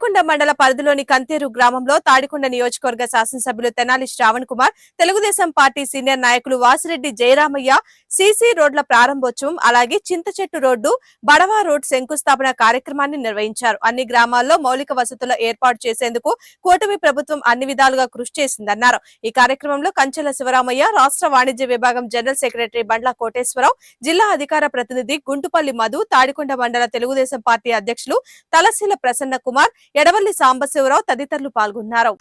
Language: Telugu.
తాడికొండ మండల పరిధిలోని కంతేరు గ్రామంలో తాడికొండ నియోజకవర్గ శాసనసభ్యులు తెనాలి శ్రావణ్ కుమార్ తెలుగుదేశం పార్టీ సీనియర్ నాయకులు వాసిరెడ్డి జయరామయ్య సీసీ రోడ్ల ప్రారంభోత్సవం అలాగే చింతచెట్టు రోడ్డు బడవా రోడ్ శంకుస్థాపన కార్యక్రమాన్ని నిర్వహించారు. అన్ని గ్రామాల్లో మౌలిక వసతుల ఏర్పాటు చేసేందుకు కూటమి ప్రభుత్వం అన్ని విధాలుగా కృషి చేసిందన్నారు. ఈ కార్యక్రమంలో కంచెల శివరామయ్య రాష్ట్ర వాణిజ్య విభాగం జనరల్ సెక్రటరీ బండ్ల కోటేశ్వరరావు జిల్లా అధికార ప్రతినిధి గుంటుపల్లి మధు తాడికొండ మండల తెలుగుదేశం పార్టీ అధ్యక్షులు తలశీల ప్రసన్న కుమార్ ఎడవల్లి సాంబశివరావు తదితరులు పాల్గొన్నారు.